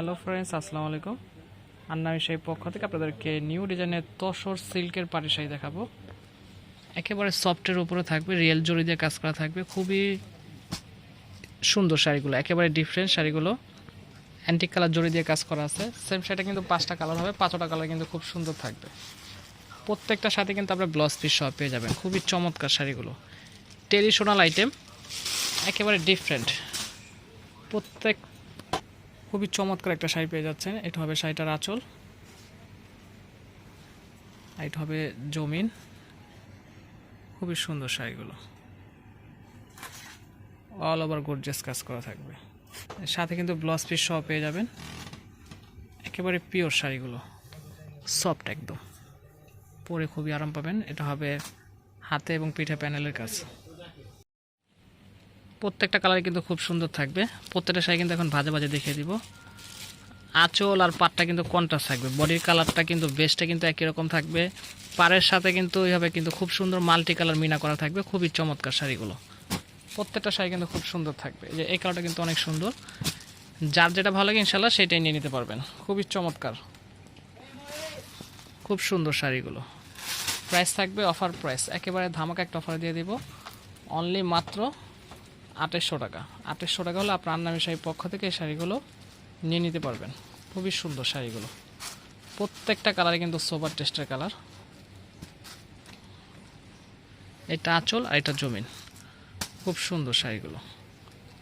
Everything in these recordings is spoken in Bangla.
হ্যালো ফ্রেন্ডস আসসালামু আলাইকুম আন্নামি সেই পক্ষ থেকে আপনাদেরকে নিউ ডিজাইনের তসর সিল্কের পাটি শাড়ি দেখাবো। একেবারে সফটের উপরে থাকবে রিয়েল জড়ি দিয়ে কাজ করা থাকবে। খুবই সুন্দর শাড়িগুলো, একেবারে ডিফারেন্ট শাড়িগুলো। অ্যান্টিক কালার জড়ি দিয়ে কাজ করা আছে। সেম শাড়িটা কিন্তু পাঁচটা কালার হবে, পাঁচটা কালার কিন্তু খুব সুন্দর থাকবে। প্রত্যেকটা সাথে কিন্তু আপনার ব্লাউজ পিস সহ পেয়ে যাবেন। খুবই চমৎকার শাড়িগুলো। ট্রেডিশনাল আইটেম একেবারে ডিফারেন্ট প্রত্যেক খুবই চমৎকার একটা শাড়ি পেয়ে যাচ্ছেন। এটা হবে শাড়িটার আঁচল। এটা হবে জমিন। খুবই সুন্দর শাড়িগুলো। অল ওভার গর্জিয়াস কাজ করা থাকবে। সাথে কিন্তু ব্লাউজ পিস সহ পেয়ে যাবেন। একেবারে পিওর শাড়িগুলো। সফট একদম। পরে খুবই আরাম পাবেন। এটা হবে হাতে এবং পিঠে প্যানেলের কাজ। প্রত্যেকটা কালার কিন্তু খুব সুন্দর থাকবে। প্রত্যেকটা শাড়ি কিন্তু এখন ভাজে ভাজে দেখিয়ে দিব। আঁচল আর পাটটা কিন্তু কন্ট্রাস্ট থাকবে। বডির কালারটা কিন্তু বেস্টটা কিন্তু একই রকম থাকবে। পাড়ের সাথে কিন্তু এইভাবে কিন্তু খুব সুন্দর মাল্টি কালার মিনা করা থাকবে। খুবই চমৎকার শাড়িগুলো। প্রত্যেকটা শাড়ি কিন্তু খুব সুন্দর থাকবে। যে এই কালারটা কিন্তু অনেক সুন্দর। যার যেটা ভালো লাগে ইনশাল্লাহ সেটাই নিয়ে নিতে পারবেন। খুবই চমৎকার। খুব সুন্দর শাড়িগুলো। প্রাইস থাকবে অফার প্রাইস একেবারে ধামাকা একটা অফার দিয়ে দিব। অনলি মাত্র আঠাশশো টাকা। আঠাশশো টাকা হলে আপনার আন্নামি শাড়ির পক্ষ থেকে এই শাড়িগুলো নিয়ে নিতে পারবেন। খুবই সুন্দর শাড়িগুলো। প্রত্যেকটা কালারে কিন্তু সোবার টেস্টের কালার। এটা আঁচল আর এটা জমিন। খুব সুন্দর শাড়িগুলো।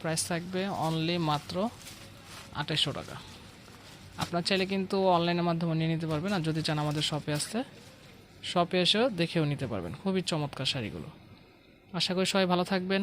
প্রাইস থাকবে অনলি মাত্র আঠাশশো টাকা। আপনার চাইলে কিন্তু অনলাইনের মাধ্যমে নিয়ে নিতে পারবেন আর যদি চান আমাদের শপে আসতে, শপে এসেও দেখেও নিতে পারবেন। খুবই চমৎকার শাড়িগুলো। আশা করি সবাই ভালো থাকবেন।